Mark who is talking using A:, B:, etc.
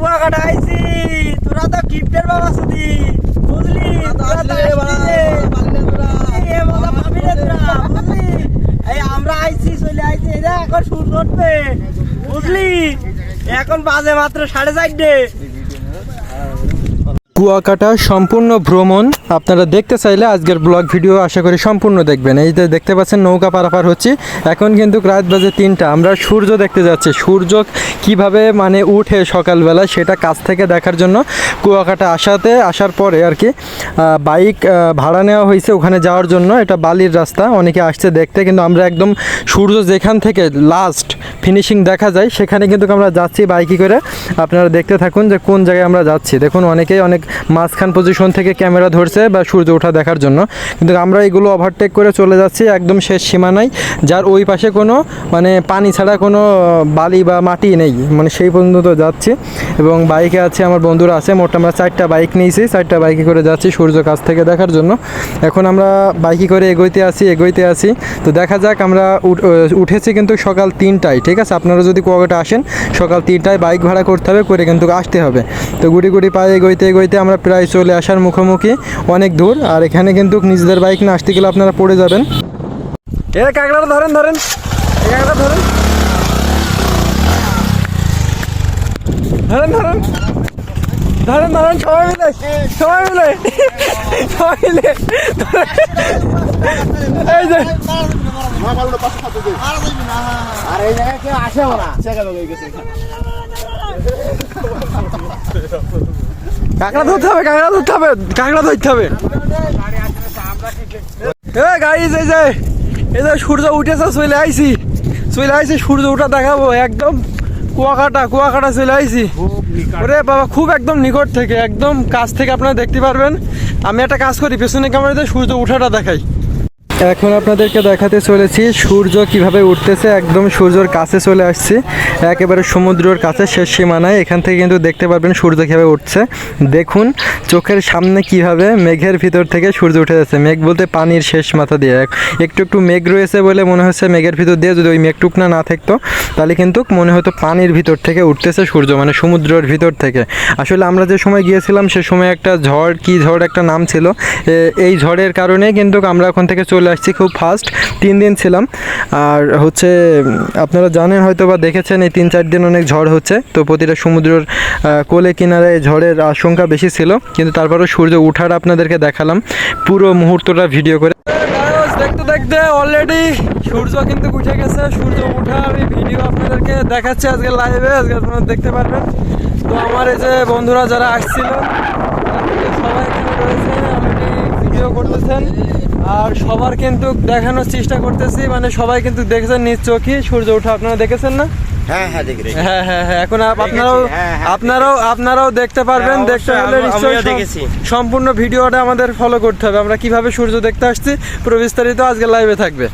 A: কুয়াকাটা আইছি তোরা তো গিফটের বাবা সুদি বুঝলি? তোরা তো পাবি রে তোরা, বুঝলি? এই আমরা আইছি চলে আইছি। এই এখন সূর্য উঠবে বুঝলি? এখন বাজে মাত্র সাড়ে চারটে।
B: কুয়াকাটা সম্পূর্ণ ভ্রমণ। আপনারা দেখতে চাইলে আজকের ব্লগ ভিডিও আশা করি সম্পূর্ণ দেখবেন। এই যে দেখতে পাচ্ছেন, নৌকা পারাপার হচ্ছে। এখন কিন্তু রাত বাজে তিনটা। আমরা সূর্য দেখতে যাচ্ছি। সূর্য কীভাবে মানে উঠে সকালবেলা সেটা কাছ থেকে দেখার জন্য কুয়াকাটা আসাতে, আসার পরে আর কি বাইক ভাড়া নেওয়া হয়েছে ওখানে যাওয়ার জন্য। এটা বালির রাস্তা। অনেকে আসছে দেখতে, কিন্তু আমরা একদম সূর্য যেখান থেকে লাস্ট ফিনিশিং দেখা যায়, সেখানে কিন্তু আমরা যাচ্ছি বাইকে করে। আপনারা দেখতে থাকুন যে কোন জায়গায় আমরা যাচ্ছি। দেখুন, অনেকেই অনেক মাঝখান পজিশন থেকে ক্যামেরা ধরছে বা সূর্য ওঠা দেখার জন্য। কিন্তু আমরা এগুলো ওভারটেক করে চলে যাচ্ছি একদম শেষ সীমানায়, যার ওই পাশে কোনো মানে পানি ছাড়া কোনো বালি বা মাটি নেই। মানে সেই পর্যন্ত যাচ্ছি। এবং বাইকে আছে আমার বন্ধুরা আছে, মোট আমরা চারটা বাইক নিয়েছি। চারটা বাইকে করে যাচ্ছি সূর্য কাছ থেকে দেখার জন্য। এখন আমরা বাইকে করে এগোইতে আসি এগোইতে আসি। তো দেখা যাক আমরা উঠ- উঠেছি কিন্তু সকাল তিনটায়, ঠিক আছে? আপনারা যদি কুয়াকাটা আসেন, সকাল তিনটায় বাইক ভাড়া করতে হবে, করে কিন্তু আসতে হবে। তো গুটি গুটি পায়ে এগোইতে এগোইতে আমরা প্রায় চলে আসার মুখোমুখি, অনেক দূর। আর এখানে কিন্তু নিজেদের বাইক না আসতে গেলে আপনারা পড়ে যাবেন। এ কাঁকড়াটা ধরেন ধরেন। কাঁকড়া ধরেন। ধরেন ধরেন। সবাই মিলে সবাই মিলে সবাই মিলে। কাঁকড়া ধরতে হবে, কাঁকড়া ধরতে হবে, কাঁকড়া ধরতে হবে। এ গাড়ি এই যে এই যে সূর্য উঠেছে, চলে আইছি। চলে আইছি, সূর্য উঠা দেখাবো, একদম কুয়াকাটা কুয়াকাটা চলে আইছি। ওরে বাবা, খুব একদম নিকট থেকে, একদম কাছ থেকে আপনারা দেখতে পারবেন। আমি একটা কাজ করি পেছনে ক্যামেরাতে সূর্য উঠাটা দেখাই। এখন আপনাদেরকে দেখাতে চলেছি সূর্য কীভাবে উঠতেছে। একদম সূর্যর কাছে চলে আসছি। একেবারে সমুদ্রের কাছে শেষ সীমানায়। এখান থেকে কিন্তু দেখতে পারবেন সূর্য কীভাবে উঠছে। দেখুন, চোখের সামনে কীভাবে মেঘের ভিতর থেকে সূর্য উঠে যাচ্ছে। মেঘ বলতে পানির শেষ মাথা দিয়ে। এক- একটু একটু মেঘ রয়েছে বলে মনে হচ্ছে মেঘের ভিতর দিয়ে যদি ওই মেঘটুক না না থাকতো, তাহলে কিন্তু মনে হতো পানির ভিতর থেকে উঠতেছে সূর্য মানে সমুদ্রের ভিতর থেকে। আসলে আমরা যে সময় গিয়েছিলাম, সে সময় একটা ঝড়, কি ঝড় একটা নাম ছিল। এই ঝড়ের কারণে কিন্তু আমরা ওখান থেকে চলে আসছি খুব ফাস্ট তিন দিন ছিলাম। আর হচ্ছে, আপনারা জানেন হয়তো বা দেখেছেন এই তিন চার দিন অনেক ঝড় হচ্ছে। তো প্রতিটা সমুদ্রের কোলে কিনারে ঝড়ের আশঙ্কা বেশি ছিল। কিন্তু তারপরেও সূর্য উঠার আপনাদেরকে দেখালাম। পুরো মুহূর্তটা ভিডিও করে। দেখতে দেখতে অলরেডি সূর্য কিন্তু উঠে গেছে। সূর্য উঠা আমি ভিডিও আপনাদেরকে দেখাচ্ছি আজকে লাইভে আজকে আপনারা দেখতে পারবেন। তো আমার এই যে বন্ধুরা যারা আসছিল সবাই রয়েছে অলরেডি ভিডিও করতেছেন। আর সবার কিন্তু দেখানোর চেষ্টা করতেছি মানে সবাই কিন্তু দেখেছেন নিজ চোখে সূর্য ওঠা আপনারা দেখেছেন না?
C: হ্যাঁ হ্যাঁ
B: হ্যাঁ হ্যাঁ হ্যাঁ এখন আপনারাও
C: হ্যাঁ,
B: আপনারাও আপনারাও দেখতে পারবেন দেখতে হলে। সম্পূর্ণ ভিডিওটা আমাদের ফলো করতে হবে। আমরা কীভাবে সূর্য দেখতে আসছি পুরো বিস্তারিত আজকে লাইভে থাকবে।